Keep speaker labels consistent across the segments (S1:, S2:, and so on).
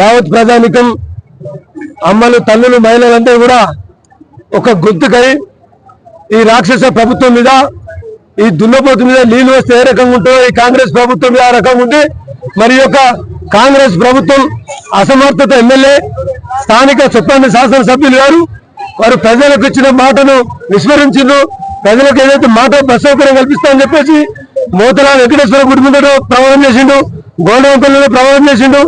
S1: యావత్ ప్రజానికం అమ్మలు తల్లులు మహిళలందరూ కూడా ఒక గుర్తుకై ఈ రాక్షస ప్రభుత్వం మీద ఈ దున్నపోతు మీద నీళ్ళు వస్తే ఏ రకంగా ఉంటుందో ఈ కాంగ్రెస్ ప్రభుత్వం మీద ఆ రకంగా ఉంటే మరి యొక్క కాంగ్రెస్ ప్రభుత్వం అసమర్థత ఎమ్మెల్యే స్థానిక చెప్పండి శాసనసభ్యులు గారు వారు ప్రజలకు ఇచ్చిన మాటను విస్మరించిండ్రు. ప్రజలకు ఏదైతే మాట బస్ సౌకర్యం కల్పిస్తామని చెప్పేసి మోతలా వెంకటేశ్వర గుడి ముందట ప్రమాణం చేసిండు గోడవంపల్లిలో ప్రమాణం చేసిండు.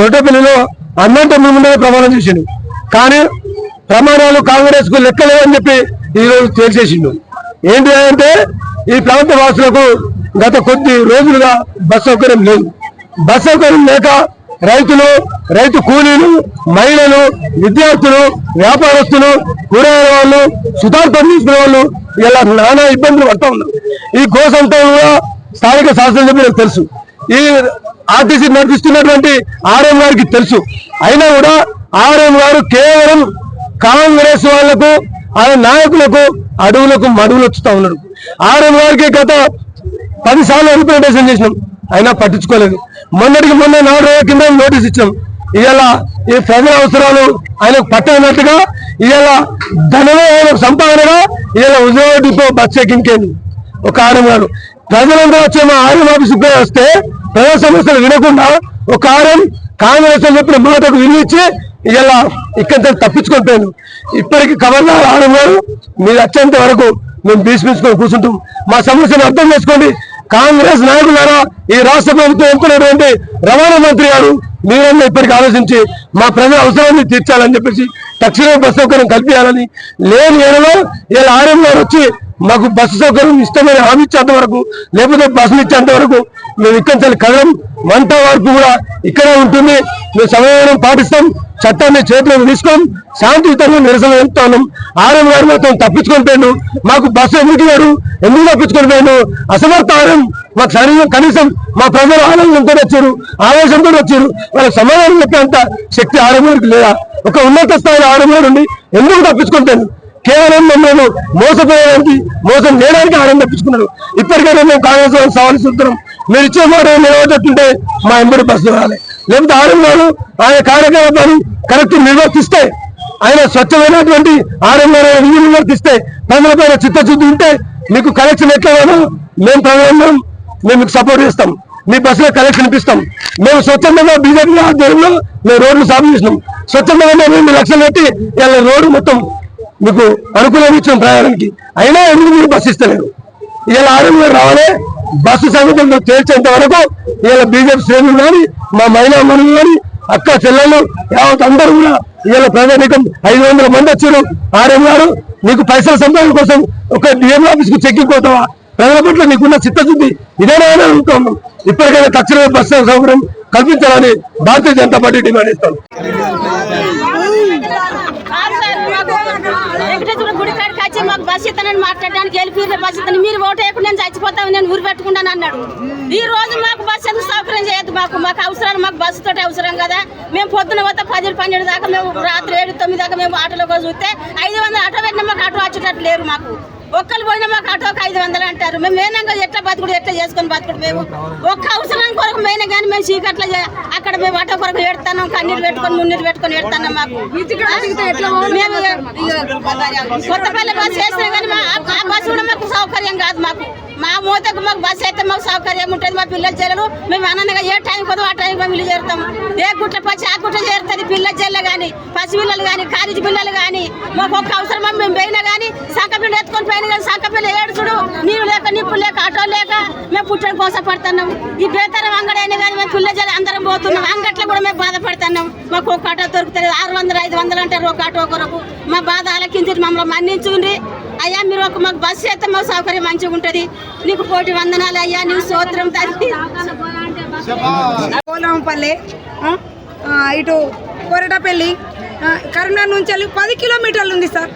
S1: కొరటపల్లిలో అన్నంత ముందు ప్రమాణం చేసిండు. కానీ ప్రమాణాలు కాంగ్రెస్కు లెక్కలేవని చెప్పి ఈ రోజు తేల్చేసిండు. ఏంటి అంటే ఈ ప్రాంత వాసులకు గత కొద్ది రోజులుగా బస్ సౌకర్యం లేదు. బస్ సౌకర్యం లేక రైతులు రైతు కూలీలు మహిళలు విద్యార్థులు వ్యాపారస్తులు కూరగాయల వాళ్ళు సుతార్థం తీసుకునే వాళ్ళు ఇలా నానా ఇబ్బందులు పడతా ఉన్నారు. ఈ కోసంతో కూడా స్థానిక శాసనసభ్యులకు తెలుసు. ఈ ఆర్టీసీ నడిపిస్తున్నటువంటి ఆర్ఎం గారికి తెలుసు. అయినా కూడా ఆర్ఎం గారు కేవలం కాంగ్రెస్ వాళ్ళకు ఆయన నాయకులకు అడవులకు మడువులు వచ్చుతా ఉన్నాడు. ఆర్ఎం గారికి గత పది సార్లు రిప్రజెంటేషన్ చేసినాం. అయినా పట్టించుకోలేదు. మొన్నటికి మొన్న నాలుగు రోజుల కింద నోటీస్ ఇచ్చాం ఇవాళ ఈ ప్రజల అవసరాలు ఆయనకు పట్టనట్టుగా ఇవాళ ధనమే ఆయన సంపాదనగా ఇవాళ ఉద్యోగ డిపో బస్ చెక్కింగ్ ఒక ఆర్ఎం గారు. ప్రజలందరూ వచ్చే మా ఆర్ఎం ఆఫీస్ వస్తే ప్రజా సమస్యలు వినకుండా ఒక ఆర్ఎం కాంగ్రెస్ అని చెప్పిన మాటకు వినిపించి ఇలా ఇక్కడ తప్పించుకొని పోయాను ఇప్పటికి కమల్నాథ్ ఆర్ఎం గారు మీరు వచ్చేంత వరకు మేము భీష్మించుకొని కూర్చుంటాం. మా సమస్యను అర్థం చేసుకోండి. కాంగ్రెస్ నాయకులారా ఈ రాష్ట్ర ప్రభుత్వం ఎంపుకున్నటువంటి రవాణా మంత్రి గారు మీరన్నా ఇప్పటికి ఆలోచించి మా ప్రజల అవసరాన్ని తీర్చాలని చెప్పేసి తక్షణమే బస్ సౌకర్యం కల్పించాలని లేని ఏడలో ఇలా ఆర్ఎం గారు వచ్చి మాకు బస్సు సౌకర్యం ఇష్టమైన హామీ ఇచ్చేంత వరకు లేకపోతే బస్సులు ఇచ్చేంత వరకు మేము ఇక్కడి నుంచి కదలం మంట వరకు కూడా ఇక్కడే ఉంటుంది. మేము సమయం పాటిస్తాం. చట్టాన్ని చేతిలో తీసుకోం. శాంతియుతంగా నిరసన వెళ్తాను ఆర్ఎం గారు మాత్రం తప్పించుకొని పోయాడు. మాకు బస్సు ఎందుకు గారు ఎందుకు తప్పించుకొని పోయాడు? అసమర్థ ఆర్ఎం మాకు శరీరం కనీసం మా ప్రజలు ఆనందంతో వచ్చారు ఆవేశంతో వచ్చారు. వాళ్ళ సమాధానం చెప్పేంత శక్తి ఆర్ఎం గారికి లేదా? ఒక ఉన్నత స్థాయిలో ఆర్ఎం గారు ఎందుకు తప్పించుకుంటాను కేవలం మమ్మల్ని మోసపోయడానికి మోసం చేయడానికి ఆనందం తప్పించుకున్నారు ఇప్పటికైనా మేము కాంగ్రెస్ వాళ్ళకి సవాల్ చూస్తున్నాం మీరు ఇచ్చే మాట నిలబడేటట్టుంటే మా ఎంబడి బస్సు రావాలి లేకపోతే ఆనంద్ గారు ఆయన కార్యకలాపాలు కరెక్ట్ నిర్వర్తిస్తే ఆయన స్వచ్ఛమైనటువంటి ఆనంద్ గారు విధి నిర్వర్తిస్తే ప్రజలపైన చిత్తశుద్ధి ఉంటే మీకు కలెక్షన్ ఎట్లా మేము ప్రజలందరం మేము మీకు సపోర్ట్ చేస్తాం. మీ బస్సులో కలెక్షన్ ఇప్పిస్తాం. మేము స్వచ్ఛందంగా బీజేపీ ఆధ్వర్యంలో మేము రోడ్లు సాగు చేసినాం. స్వచ్ఛందంగా మేము లక్షలు పెట్టి ఇలా రోడ్డు మొత్తం మీకు అనుకూలంగా ఇచ్చిన ప్రయాణానికి. అయినా ఎందుకు మీరు బస్సు ఇస్తలేరు? ఇలా ఆరుగురు మీరు రావాలి బస్సు సంగతి తేల్చేంత వరకు ఇలా బీజేపీ శ్రేణులు కానీ మా మహిళా మనులు కానీ అక్క చెల్లెళ్ళు యావత్ అందరూ కూడా ఇవాళ ప్రజానికం ఐదు వందల మంది వచ్చారు. ఆర్ఎం గారు నీకు పైసల సంపాదన కోసం ఒక డిఎం ఆఫీస్కు పోతావా? ప్రజల పట్ల నీకున్న చిత్తశుద్ధి ఇదేనా అని ఇప్పటికైనా తక్షణమే బస్సు సౌకర్యం కల్పించాలని భారతీయ జనతా పార్టీ డిమాండ్ ఇస్తాను
S2: వెంకటేశ్వర గుడి కాడికి మాట్లాడడానికి గెలిపిర్రు బస్ మీరు ఓటు వేయకుండా నేను చచ్చిపోతాను నేను ఊరు పెట్టుకుంటాను అన్నాడు. ఈ రోజు మాకు బస్సు ఎందుకు సౌకర్యం చేయొద్దు మాకు మాకు అవసరం మాకు బస్సు తోటి అవసరం కదా. మేము పొద్దున పోతే పది పన్నెండు దాకా మేము రాత్రి ఏడు తొమ్మిది దాకా మేము ఆటోలో కూడా చూస్తే ఐదు వందలు ఆటో పెట్టినా మాకు ఆటో వచ్చేటట్టు లేరు మాకు. ఒక్కరు పోయినా మాకు ఆటోకి ఐదు వందలు అంటారు. మేము మేనంగా ఎట్లా బతుకుడు ఎట్లా చేసుకొని బతుకుడు మేము? ఒక్క అవసరం కొరకు మేనే కానీ మేము చీకట్ల అక్కడ మేము ఆటో కొరకు ఎడతాను కన్నీరు పెట్టుకొని మున్నీరు పెట్టుకొని ఎడతాను మాకు. మేము కొత్తపల్లి బస్సు వేసినా కానీ ఆ బస్సు కూడా మాకు సౌకర్యం కాదు మాకు. మా మూతకు మాకు బస్సు అయితే మాకు సౌకర్యం ఉంటుంది మా పిల్లలు చెల్లెలు. మేము అనగా ఏ టైం పోదు ఆ టైం మేము ఇల్లు చేరుతాం. ఏ గుట్ల పచ్చి ఆ గుట్ల చేరుతుంది పిల్లల చెల్ల కానీ పసి పిల్లలు కానీ కాలేజీ పిల్లలు కానీ. మాకు ఒక్క అవసరం మేము పోయినా కానీ సంక పిల్ల ఎత్తుకొని పోయినా కానీ సంక పిల్ల ఏడుచుడు నీళ్ళు లేక నిప్పు లేక ఆటో లేక పుట్టని కోసపడుతున్నాం కోసం పడుతున్నాం. ఈ బేతరం అంగడైనా కానీ మేము పిల్ల అందరం పోతున్నాం. అంగట్లో కూడా మేము బాధపడుతున్నాం. మాకు ఒక ఆటో దొరుకుతుంది ఆరు వందలు ఐదు వందలు అంటారు ఒక ఆటో ఒకరకు. మా బాధ ఆలకించి మమ్మల్ని మన్నించుండ్రి. అయ్యా మీరు ఒక మాకు బస్సు చేస్తే మా సౌకర్యం మంచిగా ఉంటుంది. నీకు కోటి వందనాలు అయ్యా నీకు సోత్రం తల్లి
S3: పోలంపల్లి ఇటు కొరటపల్లి కరీంనగర్ నుంచి పది కిలోమీటర్లు ఉంది సార్.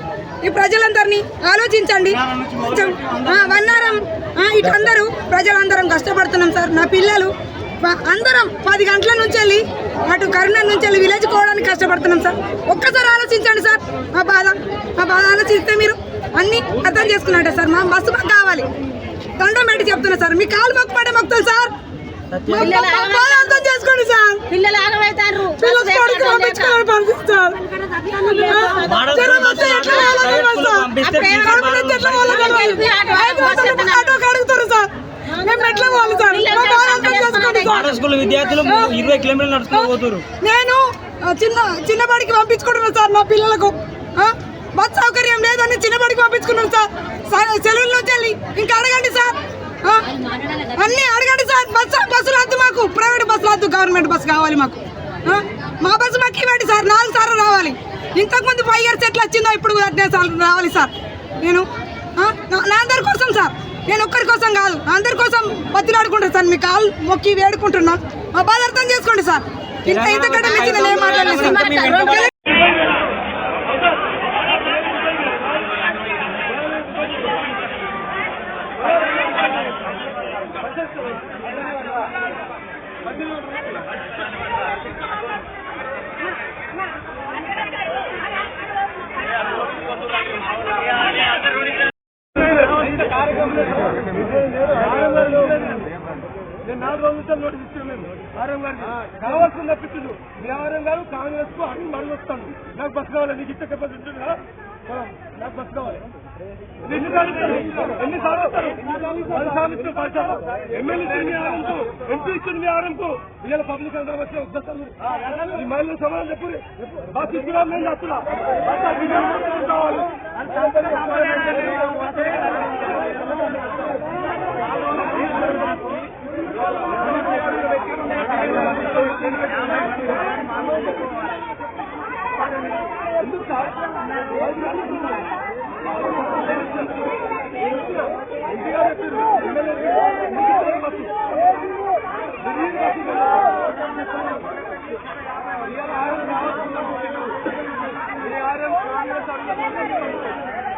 S3: ఈ ప్రజలందరినీ ఆలోచించండి. కొంచెం వన్నారం ఇటు అందరూ ప్రజలందరం కష్టపడుతున్నాం సార్. నా పిల్లలు అందరం పది గంటల నుంచి వెళ్ళి అటు కరీంనగర్ నుంచి వెళ్ళి విలేజ్ పోవడానికి కష్టపడుతున్నాం సార్. ఒక్కసారి ఆలోచించండి సార్. మా బాధ మా బాధ ఆలోచిస్తే మీరు అన్నీ అర్థం చేసుకున్నట్టే సార్. మా బస్సు మాకు కావాలి. దండం పెట్టి చెప్తున్నా సార్. మీ కాలు మొక్కుపడే మొక్కుతాను సార్. అర్థం చేసుకోండి సార్.
S2: పిల్లలు ఆగమవుతారు
S3: పిల్లలు స్కూల్కి పంపించుకోవాలని పంపిస్తారు జ్వరం వస్తే ఎట్లా వెళ్ళగలరు సార్? కడుపు నొప్పి ఎట్లా వెళ్ళగలరు? ఐదు వందలు ఆటోకి అడుగుతారు సార్. మేము ఎట్లా పోవాలి సార్. మా
S4: స్కూల్ విద్యార్థులు ఇరవై కిలోమీటర్లు
S3: నేను చిన్న చిన్నబడికి పంపించుకుంటున్నాను సార్ నా పిల్లలకు? బస్ సౌకర్యం లేదని చిన్నబడికి పంపించుకున్నాను సార్. సెలవుల నుంచి వెళ్ళి ఇంకా అడగండి సార్? అన్నీ అడగండి సార్. బస్ బస్సులు వద్దు మాకు. ప్రైవేట్ బస్సులు వద్దు గవర్నమెంట్ బస్సు కావాలి మాకు? మా బస్సు మాకు ఇవ్వండి సార్. ఇంతకుముందు ఫైవ్ ఇయర్స్ ఎట్లా వచ్చిందో ఇప్పుడు రావాలి సార్ నేను నా- అందరి కోసం సార్ నేను ఒక్కరి కోసం కాదు అందరి కోసం బతిలాడుకుంటాను సార్ మీ కాలు మొక్కి వేడుకుంటున్నా మా బాధ అర్థం చేసుకోండి సార్ ఇంత ఇంతకంటే మించి ఏం మాట్లాడలేదు
S1: నేను నాలుగు రోజుల నోటీస్ ఇచ్చాను ఆర్ఎం గారికి కావాల్సిన తప్పించు మీ ఆర్ఎం గారు కాంగ్రెస్కు అన్ని మరుగు నాకు బస్ కావాలి నీకు ఇచ్చే కెపాసిటీ ఉంటుంది కదా నాకు బస్ కావాలి ఎన్నిసార్లు ఎన్నిసార్లు వస్తారు పది సార్లు ఇస్తారు ఎమ్మెల్యే ఇచ్చింది మీ ఆర్ఎంకు ఎంపీ ఇచ్చింది మీ ఆర్ఎంకు ఇవాళ పబ్లిక్ అందరూ వచ్చే ఉద్దేశాలు ఈ మహిళలు సమాధానం చెప్పు బస్ తీసుకురా మేము చేస్తున్నా కావాలి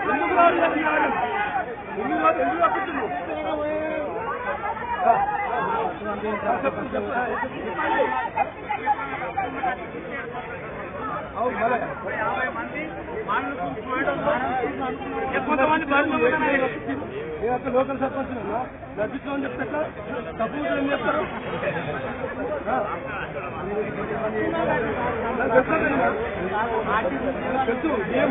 S1: ఎందుకు రాలేదు మీ ఆర్ఎం? ఎందుకు రాలేదు? ఎందుకు తప్పించున్నావు? కొంతమంది నేను లోకల్ సర్పంచ్ నడిపించమని చెప్తే ఎట్లా? తప్పు ఏం చెప్తారు తెలుసు ఏం